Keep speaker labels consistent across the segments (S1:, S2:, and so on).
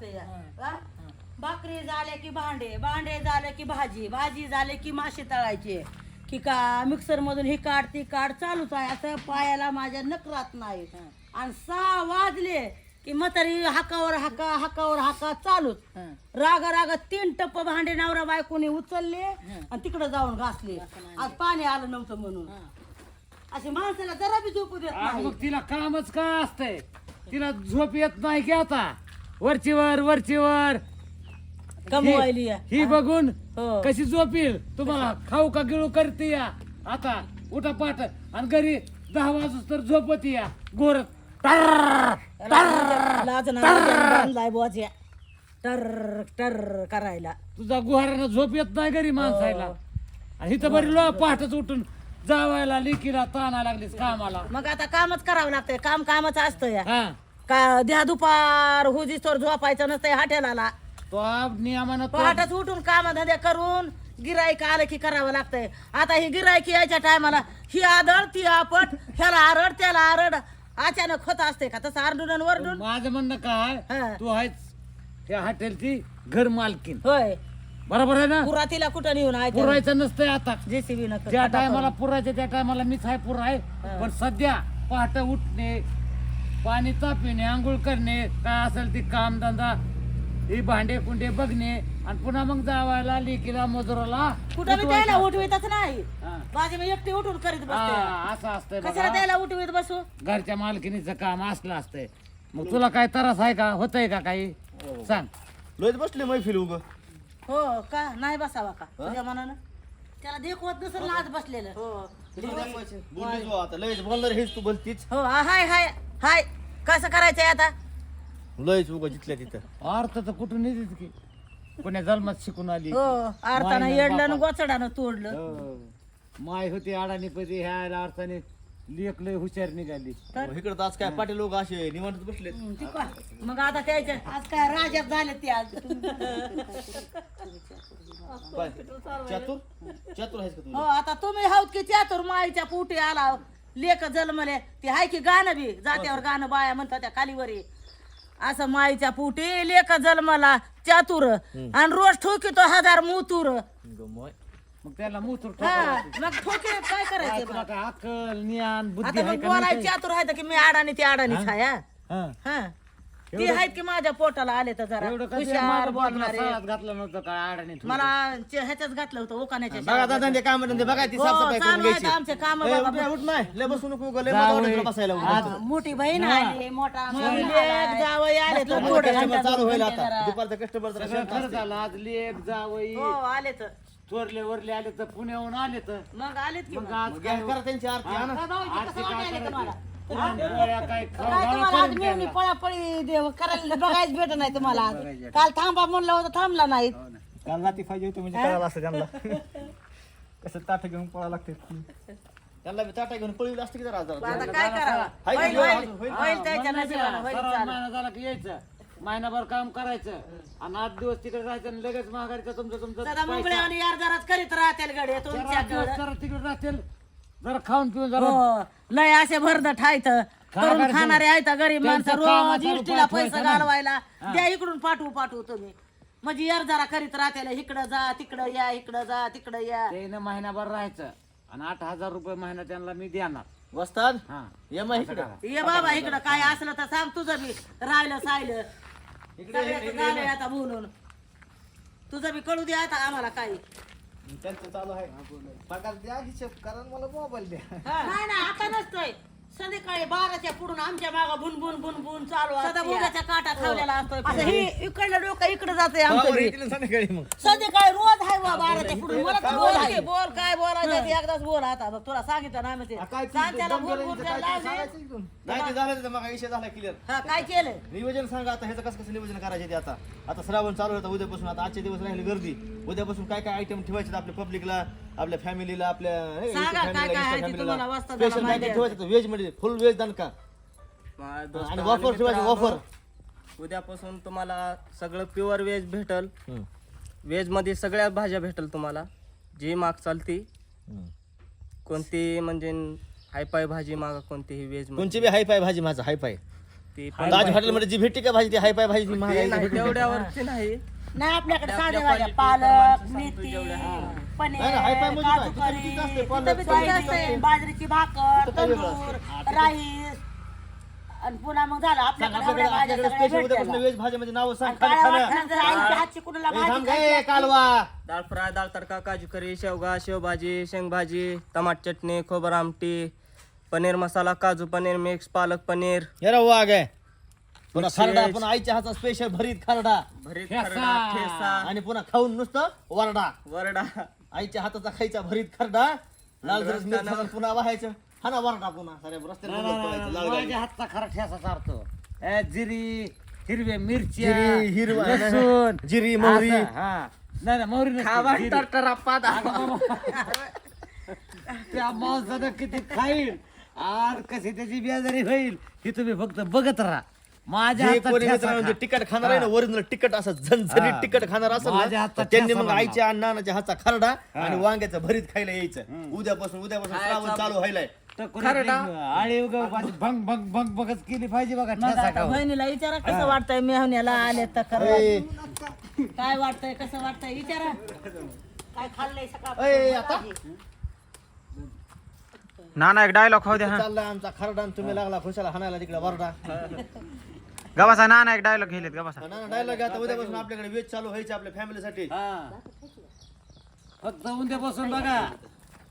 S1: होते या. हा? भाकरी झाले की भांडे भांडे झाले की भाजी भाजी झाले की मासे तळायचे. की का मिक्सर मधून ही काढ ती काढ चालूच आहे. असं पायाला माझ्या नकरात नाही. आणि सहा वाजले की म्हातारी हाकावर हाका हाकावर हाका चालूच. राग राग तीन टप्प भांडे नवरा बायकोने उचलले आणि तिकडे जाऊन घासले. आज पाणी आलं नव्हतं म्हणून. असे माणसाला जरा बी झोपू देत
S2: आज
S1: नाही.
S2: मग तिला कामच काय असतंय? तिला झोप येत नाही की आता? वरची वर वरची वर.
S1: कमवायली
S2: ही-
S1: या.
S2: ही बघून
S1: हो.
S2: कशी झोप येईल तुम्हाला खाऊ का गिळू करते या? आता उठा पाठ. आणि घरी दहा वाजूस तर झोपत या. गोर.
S1: टर टर करायला.
S2: तुझा गुहारानं झोप येत नाही घरी माणसायला. आणि इथं बरी लो पहाटच उठून जावायला लिकीला ताना लागलीस कामाला.
S1: मग आता कामच करावं लागतंय. काम कामच असतं या.
S2: हा.
S1: का द्या दुपार हुजीस्तोर झोपायचं नसतंय हॉटेलाला
S2: तो आप नियमानं तो-
S1: पहाटच उठून काम धंदे करून गिराईक आलं की करावं लागतंय. आता ही गिरायकी यायच्या टायमाला ही आदळ ती आपट ह्याला आरड त्याला आरड. अचानक होत असते का? तसं आरडून आणि वरडून?
S2: माझं म्हणणं काय. तू आहेस त्या हॉटेलची घर मालकीन
S1: होय.
S2: बरोबर आहे ना?
S1: पुरातीला कुठं नेऊन आहे
S2: पुरायचं नसतंय आता.
S1: जेसीबी
S2: ज्या टायमाला पुरायचं त्या टायमाला मीच आहे पुरा आहे पण सध्या पहाट उठणे पाणी तापिणे आंघोळ करणे काय असेल ते काम धंदा ही भांडे कुंडे बघणे आणि पुन्हा मग जावायला लेकीला मजुराला
S1: कुठं मी त्याला उठवीतच नाही.
S2: हा.
S1: माझी मी एकटी उठून करीत बसते.
S2: हा, असं असतंय
S1: कशाला
S2: बघा.
S1: त्याला उठवीत बसू?
S2: घरच्या मालकिनीचं काम असलं असतंय. मग तुला काय त्रास आहे का? होतंय का काही? सांग.
S3: लोहित बसले मैफिल उग
S1: हो का? नाही बसावा का? तुझ्या मनानं? त्याला देखवत नसेल ना आज बसलेलं.
S3: बोलली जो आता लयच बोलणार हेच तू बोलतीच.
S1: हो हा, हाय हाय. हाय कसं करायचंय आता?
S3: लयच उग जिथल्या तिथं.
S2: अर्थ तर कुठून येते की? पुण्या जन्मात शिकून आली.
S1: हो अर्थानं येडलं. गोचडानं तोडलं.
S2: हो. माय होती अडाणी पती ह्या अर्थाने लेख लय हुशार निघाली.
S3: इकडे तर आज काय पाटील लोक असे निवांत बसले
S1: हं, ती? मग आता त्याच्या आज काय राजात झाले ते आज.
S3: चातुर? चातुर आहेस का तू?
S1: हो आता तुम्ही हाऊत की चातुर माईच्या पोटी आला. लेख जन्मले ते हाय की गाणं बी? जात्यावर गाणं बाया म्हणतात त्या खालीवरी असं माईच्या पोटी लेख जन्मला चातुर. आणि रोज ठोकीतो हजार मुतूर.
S2: मग त्याला मुतूर
S1: हा मग ठोके काय करायचे
S2: तुला काय अक्कल ज्ञान बुद्धी
S1: आता
S2: आहे
S1: मग
S2: का
S1: बोलायची
S2: नाही
S1: चातुर आहे की मी अडाणी ती अडाणीच आहे हा?
S2: हा.
S1: हा. ती आहेत की माझ्या पोटाला आले तर जरा
S2: एवढं कसं
S1: हुशार बोलणारे.
S2: सळात घातलं नव्हतं काय अडाणी तू?
S1: मला चे- ह्याच्याच घातलं होतं ओकाण्याच्या
S3: बघा दादा ते काम धंदे बघा ती
S1: हो,
S3: साफसफाई करून
S1: चालू आहेत
S3: घ्यायची.
S1: आमचे काम
S3: ए, उठ लय बसू नको तुला बसायला
S1: मोठी बहीण आली मोठा लेक जावई आले तर
S3: आता चालू होईल आता. दुपारचा कस्टमर
S2: सगळं खरं. झालं आज लेख जावई.
S1: हो आले तर.
S2: चोरले वरले आले तर पुण्याहून आले तर.
S1: मग आलेत की
S2: मग
S1: मग.
S2: आज
S3: घ्या, करा त्यांची आरती
S1: काय
S2: आरती काय? करायची? पोळ्या काय खाऊ
S1: काय
S2: घाला
S1: तुम्हाला आज
S2: करून
S1: मिळून
S2: द्यायला.
S1: पळापळी देव करायला बघायच भेट नाही तुम्हाला. आज काल थांबा म्हणलं होतं थांबला नाही
S4: काल पाहिजे होतं म्हणजे असं त्यांना. कसं ताट घेऊन पळा लागते.
S3: त्यांना बी ताटा घेऊन पळवलं असतं की जरा जरा.
S1: आता काय करावं?
S3: हाय
S1: होईल
S3: की
S1: होईल
S3: होईल?
S1: होईल त्याच्या
S2: म्हणलं
S1: नशिबानं
S2: त्या,
S1: होईल
S2: सराव
S1: चालेल.
S2: महिना झाला की यायचं. महिनाभर काम करायचं. आणि आठ दिवस तिकडे राहायचं आणि लगेच माघारीचं तुमचं तुमचं
S1: सदा
S2: पैसा.
S1: मुंबळे आणि यार जराच करीत राहतील गडे
S2: जरा
S1: तुमच्याकडं.
S2: दिवस जरा तिकडे राहतील. जरा खाऊन पिऊन जरा
S1: हो लय असे भरद ठायत करून
S2: करायचं?
S1: खाणारे आहेत गरीब माणसं?
S2: त्यांचं
S1: रोज
S2: कामाचा
S1: इष्टीला
S2: रुपया
S1: पैसे. घालवायला. द्या इकडून पाठवू पाठवू तुम्ही. म्हणजे यार जरा करीत राहतील इकडं जा तिकडं या इकडं जा तिकडं या.
S2: त्यानं महिनाभर राहायचं. आणि आठ हजार रुपये महिना त्यांना मी देणार.
S3: वस्ताद
S2: हा.
S3: ये मग इकडं.
S1: ये बाबा इकडं काय असलं तर सांग तुझं बी. राहिलं सायलं सगळ्याचं झालंय आता बोलून. तुझं बी कळू दे आता आम्हाला काही.
S4: त्यांचं चालू आहे. पगार द्या हिशोब करा आणि मला मोबाईल द्या.
S1: नाही नाही आता नसतंय. संध्याकाळी बाराच्या पुढून आमच्या मागा बुन बुन बुन बुन चालू सदा काटा खावलेला असतोय असं ही इकडलं डोकं इकडं जातंय आमचं बी.
S3: संध्याकाळी मग.
S1: संध्याकाळी रोज आहे बा बाराच्या पुढून. मला तर बोल की, बोल काय बोलायचं ते एकदाच बोल आता. बघ तुला सांगितलं ना आम्ही ते.
S4: काय
S1: सांग त्याला बोल बोल त्याला लावले.
S3: नाही ते झालं मग विषय झाला क्लिअर
S1: हा काय केलं?
S3: नियोजन सांगा आता ह्याचं कसं कसं नियोजन करायचे ते आता? आता श्रावण चालू होता उद्यापासून आता आजचे दिवस राहिले गर्दी. उद्यापासून काय काय आयटम ठेवायचे आपल्या पब्लिकला आपल्या फॅमिलीला आपल्या
S1: सांगा काय काय आहे ते तुम्हाला वाचता त्याला
S3: स्पेशल
S1: माहिती आहे.
S3: ठेवायचं व्हेजमध्ये फुल व्हेज दणका आणि ऑफर ठेवायची ऑफर
S5: उद्यापासून तुम्हाला सगळं प्युअर व्हेज भेटल. व्हेजमध्ये सगळ्या भाज्या भेटल तुम्हाला. जी माग चालती कोणती म्हणजे हायपाय भाजी मागा कोणतीही व्हेजमध्ये.
S3: कोणची बी हाय पाय भाजी माझा हाय पाय
S5: ती
S3: ताज
S2: फाय.
S3: हॉटेलमध्ये जी भेटते का भाजी ती हाय पाय भाजी ती महागाई
S5: नाही तेवढ्यावरची नाही.
S1: नाही आपल्याकडे भाज्या पालक मेथी. पनीर काजू करी
S3: सोयाबीन
S1: असते. बाजरीची भाकर तंदूर राईस. आणि पुन्हा मग झालं आपल्याकडे
S3: आपल्याकडे
S1: एवढ्या भाज्या
S3: आपल्याकडे
S1: सगळ्या
S3: स्पेशल
S1: भेटतात.
S3: उद्यापासून व्हेज भाजीमध्ये नाव सांग
S1: आणि
S3: खाली
S1: काळ्या
S3: खाणं.
S1: वाटणात जर आईच्या हातची कुणाला
S3: ए,
S1: भाजी
S3: थांब
S1: खायची
S3: काय
S1: असली,
S3: कालवा.
S5: डाळ फ्राय डाळ तडका काजू करी शेवगा शेवभाजी शेंगभाजी टमाट चटणी खोबर आमटी पनीर मसाला काजू पनीर मिक्स पालक पनीर.
S3: हे राव वाघ आहे पुन्हा खरडा. पुन्हा आईच्या हातचा स्पेशल भरीत खरडा.
S5: भरीत
S2: ठेसा.
S5: खरडा ठेसा.
S3: आणि पुन्हा खाऊन नुसतं वरडा.
S5: वरडा.
S3: आईच्या हाताचा खायचा भरीत खरडा. लाल मिरची पुन्हा वाहायचं. हा ना वरडा पुन्हा. पळायचं, लाल
S2: माझ्या हातचा खरा ठेसा चारतो ए, जिरी हिरवे मिरची
S3: जिरी, हिरवा,
S2: लसूण.
S3: जिरी, मोहरी.
S2: असं, हा. नाही नाही मोहरी नसते, त्या माणसानं किती खाईल. आणि कशी त्याची बेजारी होईल ही तुम्ही फक्त बघत राहा. माझ्या
S3: जे
S2: हातचा
S3: कोणी
S2: ठेसा
S3: मित्रांनो जे
S2: खा.
S3: तिखट खाणार आहे ना ओरिजिनल तिखट असं झणझणीत
S2: हा.
S3: तिखट खाणार असेल
S2: माझ्या
S3: ना
S2: हातचा
S3: तर त्यांनी मग
S2: बनवा.
S3: आईच्या आणि नानाच्या हातचा खरडा आणि वांग्याचं भरीत खायला यायचं. उद्यापासून उद्यापासून श्रावण चालू? व्हायलाय.
S2: तर कोणी आळी उगा माझी भंग भंग भंग भंगच केली पाहिजे बघा
S1: मग
S2: ठेसा
S1: आता
S2: खाऊन.
S1: बहिणीला विचारा कसं वाटतंय मेहण्याला आले तर खरं
S3: ए,
S1: काय वाटतंय कसं वाटतंय? विचारा. काय खाल्लंय सकाळ
S3: ए, आता?
S4: नाना एक डायलॉग खाऊ द्या हा.
S3: चाललाय आमचा खरडा आणि तुम्ही लागला खुशाला हाणायला तिकडे वरडा.
S4: गबासा नाना एक डायलॉग घेलेत गबासा
S3: नाना डायलॉग आता उद्यापासून आपल्याकडे वेज चालू व्हायचे आपल्या फॅमिलीसाठी
S2: हा. फक्त उद्यापासून बघा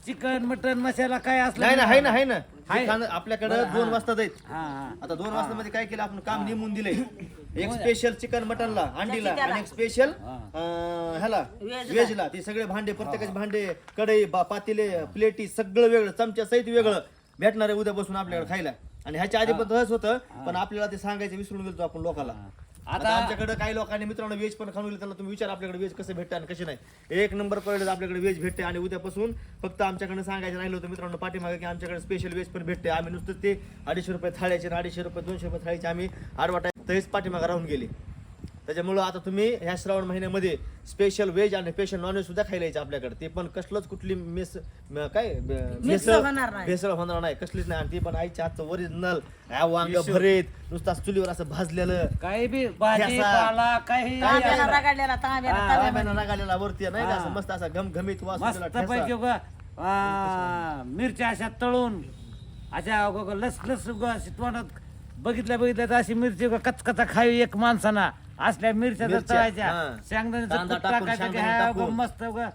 S2: चिकन मटन मसाला काय असलं
S3: नाही ना आहे ना आहे ना.
S2: आहे.
S3: हे खाणं आपल्याकडे दोन वाजता जाईल.
S2: हा हा.
S3: आता दोन वाजता मध्ये काय केलं आपण काम नेमून दिले एक स्पेशल चिकन मटनला अंडीला आणि एक स्पेशल ह्याला व्हेजला ते सगळे भांडे प्रत्येकाचे भांडे कढई बा- पातेले प्लेटी सगळं वेगळं चमच्या सहित वेगळं. भेटणार आहे उद्यापासून आपल्याकडे खायला. आणि ह्याच्या आधी पण तसंच होतं पण आपल्याला ते सांगायचं विसरून गेलो आपण लोकांना आता आमच्याकडे काही लोकांनी मित्रांनो व्हेज पण खाऊन गेले त्यांना तुम्ही विचार आपल्याकडे व्हेज कसं भेटतं आणि कसे नाही. एक नंबर कळलं आपल्याकडे व्हेज भेटते आणि उद्यापासून फक्त आमच्याकडे सांगायचं राहिलं होतं मित्रांनो पाठीमागे की आमच्याकडे स्पेशल व्हेज पण भेटते. आम्ही नुसतं ते अडीचशे रुपये थाळ्याचे आणि अडीचशे रुपये दोनशे रुपये थाळीचे आम्ही आडवाटा तरीच पाठीमागे राहून गेले. त्याच्यामुळं आता तुम्ही ह्या श्रावण महिन्यामध्ये स्पेशल व्हेज आणि स्पेशल नॉनव्हेज सुद्धा खायला यायचं आपल्याकडे ते पण कसलंच कुठली मिस म- काय ब- भेसळ
S1: होणार नाही.
S3: भेसळ होणार नाही कसलीच नाही आणि ते पण आईच्या हातचं ओरिजिनल वांग भरीत नुसता चुलीवर असं भाजलेलं
S2: काही बी भाजी
S3: ठेसा.
S2: पाला काही
S1: तांब्याला रगडलेला तांब्याला
S2: हा.
S1: तांब्याला.
S3: तांब्यानं रगालेला वरती नाही का असं मस्त असा घमघमीत वास
S2: मस्त
S3: सुटलेला ठेचा.
S2: पैकी उगा, आ, मिरच्या अशा तळून अशा उगा- उगा लस लस उगा अशी तोंडात बघितल्या बघितल्या तर अशी मिरची उगा कचकचा खावी एक माणसाना असल्या मिरच्या जर
S3: मिरच्या,
S2: तळायच्या
S3: हा.
S2: शेंगदाण्याचं
S3: कांदा
S2: कूट
S3: टाकून,
S2: टाकायचं की
S3: शेंगदाणे
S2: ह्या उगा
S3: टाकून.
S2: मस्त उगा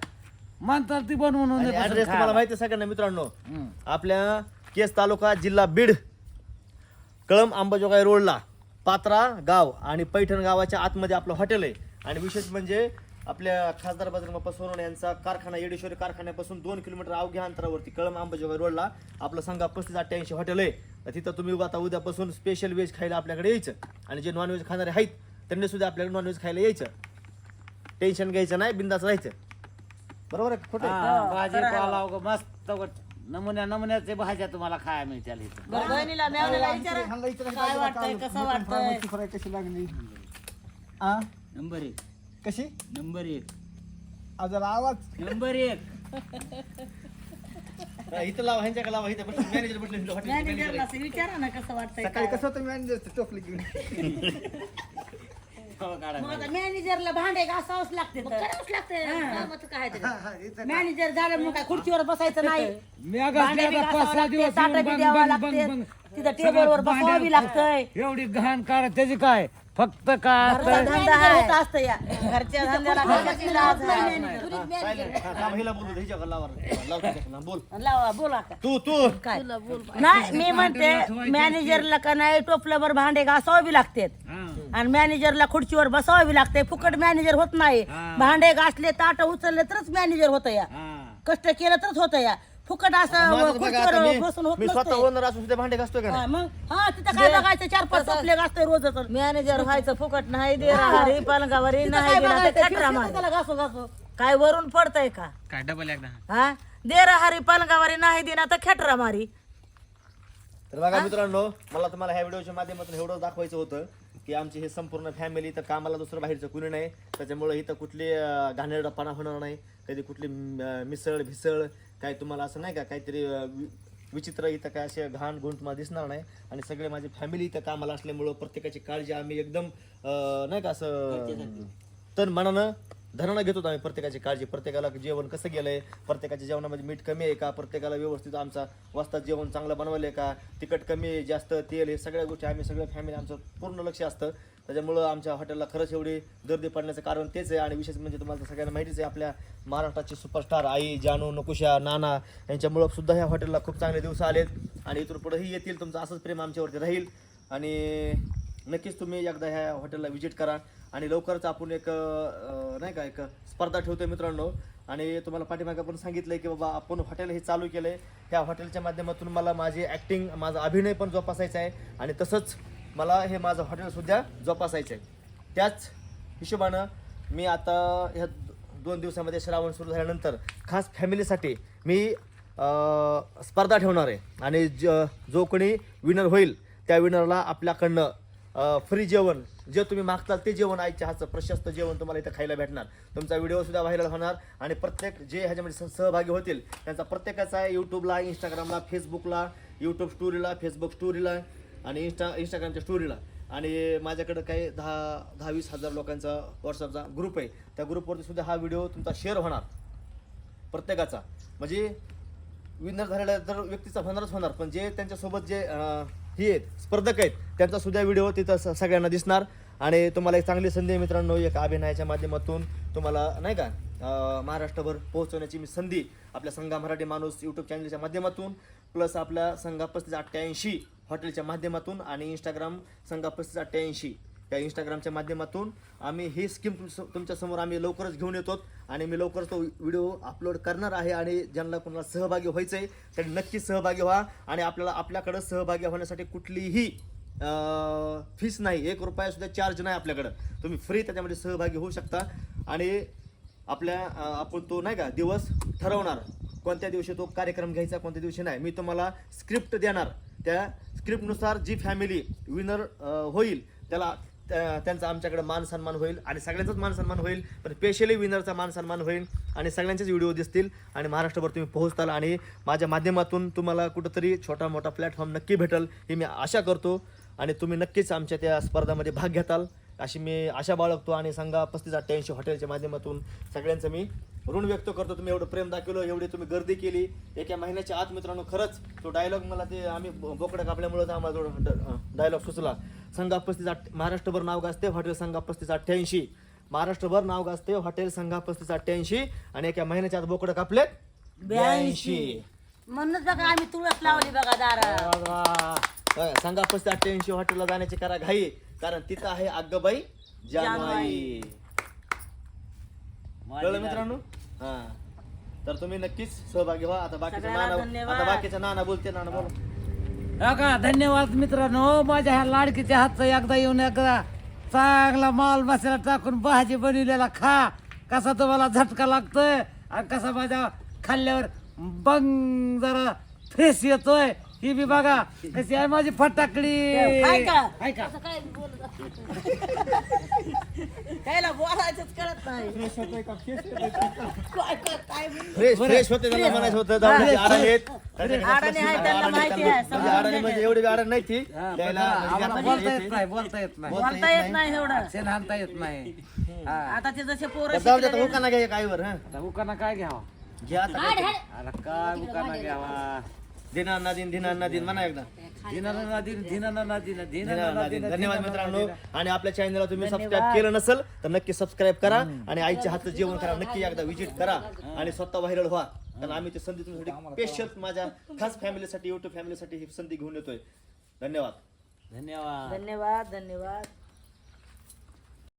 S2: म्हणतात ती बनवून
S3: ऍड्रेस तुम्हाला
S2: खायला.
S3: माहिती आहे सगळ्यांना मित्रांनो
S2: हम्म.
S3: आपल्या केस तालुका जिल्हा बीड कळम अंबाजोगाई रोडला पात्रा गाव आणि पैठण गावाच्या आतमध्ये आपलं हॉटेल आहे आणि विशेष म्हणजे आपल्या खासदार बजरंग सोनवणे यांचा कारखाना येडेश्वरी कारखान्यापासून दोन किलोमीटर अवघ्या अंतरावरती कळम अंबाजोगाई रोडला आपलं संघा पस्तीस अठ्ठ्याऐंशी हॉटेल आहे तर तिथं तुम्ही आता उद्यापासून स्पेशल व्हेज खायला आपल्याकडे यायचं आणि जे नॉनव्हेज खाणारे आहेत त्यांनी सुद्धा आपल्याकडे नॉनव्हेज खायला यायचं. टेन्शन घ्यायचं नाही बिंदाच राहायचं. बरोबर आहे खोटं आहे?
S2: हा, भाजी उगा मस्त नमुन्या नमुन्याचे भाज्या तुम्हाला खायला मिळतील इथं.
S1: बरं, बहिणीला मेवण्याला विचारा. काय वाटतंय? कसं वाटतंय?
S4: फ्राय कशी लागली? आ?
S2: नंबर एक.
S4: कशी?
S2: नंबर एक.
S4: आ, जरा आवाज.
S2: नंबर एक.
S3: हा, इथं लावा ह्यांच्या लावा इथं बसले मॅनेजर बसले
S1: मॅनेजरला. असं विचारा ना कसं वाटतंय
S4: सकाळी
S1: काय.
S4: कसं होतं मॅनेजर टोपली घेऊन?
S1: मग आता मॅनेजरला भांडे घासावंच लागते करावंच लागते मॅनेजर झालं मग काय खुर्चीवर बसायचं नाही
S2: मी अगं
S1: भांडे बी
S2: आता पाच
S1: घासावं
S2: सहा
S1: लागते,
S2: दिवस
S1: ताटं
S2: येऊन
S1: बी
S2: बंग,
S1: द्यावं
S2: बंग,
S1: लागते.
S2: बंग, बंग.
S1: तिथं टेबलवर
S2: भांड्या-
S1: बसावं बी लागतंय.
S2: एवढी घाण कार त्याची काय फक्त काय
S1: घरचा? धंदा होत असतं या घरच्या धंद्याला घरच्याची लाज आहे.
S3: Silent. हा, थांब, हिला बोलू दे, हिच्याकडे लावा रे. लाव तिच्याकडे, बोल
S1: लावा बोला का
S3: तू तू
S1: काय नाही मी म्हणते मॅनेजरला का नाही टोपल्यावर भांडे घासावं बी लागते
S2: हा.
S1: आणि मॅनेजरला खुर्चीवर बसावं लागते. फुकट मॅनेजर होत नाही. भांडे घासले ताट उचलले तरच मॅनेजर होतं या. कष्ट केलं तरच होतं या. फुकट असं खुर्चीवर
S3: मी
S1: बसून होत
S3: मी स्वतः
S1: नसतंय.
S3: ओनर असून सुद्धा भांडे घासतोय का
S1: हा,
S3: नाही?
S1: मग? हा तिथं काय बघायचं? चार पाच चपले घासतोय रोजच.
S6: मॅनेजर व्हायचं फुकट नाही दे राहरी पलंगावर
S1: तिथं
S6: नाही
S1: काय
S6: दिला तर
S1: बघायचं
S6: खटरा
S1: फिरतं
S6: मार
S1: त्याला घासू घासू?
S6: काय वरून पडतय का?
S4: काय डबल एकदा?
S6: हा? दे राहरी पलंगावर नाही दिना तर खेटरा मारी.
S3: तर बघा मित्रांनो मला तुम्हाला ह्या व्हिडिओच्या माध्यमातून एवढं दाखवायचं होतं. की आमची हे संपूर्ण फॅमिली तर कामाला दुसरं बाहेरचं कुणी नाही. त्याच्यामुळे इथं कुठली घाणेरडापणा होणार नाही. कधी कुठली मिसळ भिसळ काय तुम्हाला असं नाही का काहीतरी विचित्र इथं काय असे घाण गुण तुम्हाला दिसणार नाही. आणि सगळे माझी फॅमिली इथं कामाला असल्यामुळं प्रत्येकाची काळजी आम्ही एकदम नाही का असं तन मनानं धरणं घेतो आम्ही प्रत्येकाची काळजी. प्रत्येकाला जेवण कसं गेलंय? प्रत्येकाच्या जेवणामध्ये मीठ कमी आहे का? प्रत्येकाला व्यवस्थित आमचा वाजता जेवण चांगलं बनवलं आहे का? तिखट कमी आहे जास्त तेल हे सगळ्या गोष्टी आम्ही सगळं फॅमिली आमचं पूर्ण लक्ष असतं. त्याच्यामुळं आमच्या हॉटेलला खरंच एवढी गर्दी पडण्याचं कारण तेच आहे आणि विशेष म्हणजे तुम्हाला सगळ्यांना माहितीच आहे आपल्या महाराष्ट्राचे सुपरस्टार आई जानू नकुशा नाना यांच्यामुळं सुद्धा ह्या हॉटेलला खूप चांगले दिवस आलेत आणि इथून पुढेही येतील तुमचं असंच प्रेम आमच्यावरती राहील. आणि नक्कीच तुम्ही एकदा ह्या हॉटेलला व्हिजिट करा. आणि लवकरच आपण एक नाही का एक स्पर्धा ठेवतोय मित्रांनो. आणि तुम्हाला पाठीमागे पण सांगितलंय की बाबा आपण हॉटेल हे चालू केलं आहे त्या हॉटेलच्या माध्यमातून मला माझी ॲक्टिंग माझा अभिनय पण जोपासायचा आहे. आणि तसंच मला हे माझं हॉटेलसुद्धा जोपासायचं आहे त्याच हिशोबानं मी आता ह्या दोन दिवसामध्ये श्रावण सुरू झाल्यानंतर खास फॅमिलीसाठी मी स्पर्धा ठेवणार आहे. आणि ज जो कोणी विनर होईल त्या विनरला आपल्याकडनं फ्री जेवण जे तुम्ही मागताल ते जेवण आईच्या हातचं प्रशस्त जेवण तुम्हाला इथं खायला भेटणार. तुमचा व्हिडिओ सुद्धा व्हायरल होणार आणि प्रत्येक जे ह्याच्यामध्ये सहभागी होतील त्यांचा प्रत्येकाचा आहे यूट्यूबला इंस्टाग्रामला फेसबुकला यूट्यूब स्टोरीला फेसबुक स्टोरीला आणि इंस्टा इंस्टाग्रामच्या स्टोरीला आणि माझ्याकडं काही दहा दहा वीस हजार लोकांचा व्हॉट्सअपचा ग्रुप आहे. त्या ग्रुपवरती सुद्धा हा व्हिडिओ तुमचा शेअर होणार. प्रत्येकाचा. म्हणजे विनर झालेला तर व्यक्तीचा होणारच होणार पण जे त्यांच्यासोबत जे हे आहेत स्पर्धक आहेत. त्यांचा सुद्धा व्हिडिओ तिथं स- सगळ्यांना दिसणार. आणि तुम्हाला एक चांगली संधी आहे मित्रांनो एक अभिनयाच्या माध्यमातून तुम्हाला नाही का अं, महाराष्ट्रभर पोहोचवण्याची मी संधी आपल्या संघा मराठी माणूस यूट्यूब चॅनलच्या माध्यमातून प्लस आपल्या संघा पस्तीस अठ्ठ्याऐंशी हॉटेलच्या माध्यमातून आणि इंस्टाग्राम संघा पस्तीस अठ्ठ्याऐंशी. त्या इंस्टाग्रामच्या माध्यमातून आम्ही ही स्कीम तुमच्यासमोर आम्ही लवकरच घेऊन येतो आणि मी लवकरच तो व्हिडिओ अपलोड करणार आहे आणि ज्यांना कोणाला सहभागी व्हायचं आहे त्यांनी नक्की सहभागी व्हा आणि आपल्याला आपल्याकडं सहभागी होण्यासाठी कुठलीही फीस नाही. एक रुपयासुद्धा चार्ज नाही आपल्याकडं. तुम्ही फ्री त्याच्यामध्ये सहभागी होऊ शकता आणि आपल्या आपण तो नाही का दिवस ठरवणार. कोणत्या दिवशी तो कार्यक्रम घ्यायचा कोणत्या दिवशी नाही. मी तुम्हाला स्क्रिप्ट देणार. त्या स्क्रिप्टनुसार जी फॅमिली विनर होईल त्याला त्यांचा आमच्याकडे मान सन्मान होईल आणि सगळ्यांचाच मान सन्मान होईल पण स्पेशली विनरचा मान सन्मान होईल आणि सगळ्यांचेच व्हिडिओ दिसतील. आणि महाराष्ट्रभर तुम्ही पोहोचताल आणि माझ्या माध्यमातून तुम्हाला कुठंतरी छोटा मोठा प्लॅटफॉर्म नक्की भेटेल ही मी आशा करतो. आणि तुम्ही नक्कीच आमच्या त्या स्पर्धामध्ये भाग घेताल. अशी मी आशा बाळगतो आणि सांगा पस्तीस अठ्ठ्याऐंशी हॉटेलच्या माध्यमातून सगळ्यांचं मी ऋण व्यक्त करतो तुम्ही एवढं प्रेम दाखवलं एवढी तुम्ही गर्दी केली. एका महिन्याच्या आत मित्रांनो खरंच तो डायलॉग मला ते आम्ही ब- बोकडं कापल्यामुळेच आम्हाला थोडं डायलॉग सुचला. संघा पस्तीस महाराष्ट्रभर नाव गाजते हॉटेल संघा पस्तीस अठ्ठ्याऐंशी. महाराष्ट्रभर नाव गाजते हॉटेल संघा पस्तीस अठ्ठ्याऐंशी. आणि एका महिन्याच्या आत बोकडं कापले ब्याऐंशी.
S1: म्हणूनच बघा आम्ही तुळस लावली बघा दारा
S3: सांगा पस्तीस अठ्ठ्याऐंशी हॉटेलला जाण्याची करा घाई कारण तिथं आहे आगबाई जानवाई कळलं मित्रांनो? हा. तर तुम्ही नक्कीच सहभागी व्हा. आता बाकीचं
S1: सगळ्यांना
S3: नाना
S1: धन्यवाद.
S3: आता बाकीचं नाना बोलते नाना बोल.
S2: हा. का धन्यवाद मित्रांनो. माझ्या ह्या लाडकीच्या हातचं एकदा येऊन एकदा चांगला माल मसाला टाकून भाजी बनवलेला खा. कसा तुम्हाला झटका लागतोय? आणि कसा माझ्या खाल्ल्यावर बंग जरा फ्रेश येतोय? ही बी बघा कशी आहे माझी फटाकडी.
S1: काय बोलत त्याला बोलायचंच कळत नाही. काय काय काय बोलू?
S3: फ्रेश फ्रेश होते त्यांना म्हणायचं होतं. जाऊ दे, अडाणी आहेत. त्याच्याकडे
S1: अडाणी आहेत, त्यांना
S3: अडाणी
S1: माहिती
S3: त्यांना-
S1: आहे,
S3: म्हणजे म्हणजे एवढी बी नाही ती. म्हणजे
S2: आम्हाला
S3: ज्यांना
S2: बोलता
S3: येते-
S2: नाही. बोलता येत नाही.
S1: बोलता येत नाही एवढं.
S2: शेण हाणता येत नाही. हा.
S1: आता ते जसे पोरं
S3: जाऊ दे घ्या हा.
S2: आता उकाना काय घ्यावा?
S3: घ्या आता
S2: अरे काय उकाना घ्यावा?
S3: दिना नादिन दिना नादिन म्हणा एकदा धन्यवाद मित्रांनो. आणि आपल्या चॅनलला तुम्ही सबस्क्राईब केलं नसेल तर नक्की सबस्क्राईब करा आणि आईच्या हातचं जेवण करा. नक्की एकदा विजिट करा आणि स्वतः व्हायरल व्हा. कारण आम्ही ते संधी तुमच्यासाठी स्पेशल माझ्या खास फॅमिलीसाठी युट्यूब फॅमिलीसाठी ही संधी घेऊन येतोय. धन्यवाद.
S2: धन्यवाद.
S1: धन्यवाद धन्यवाद.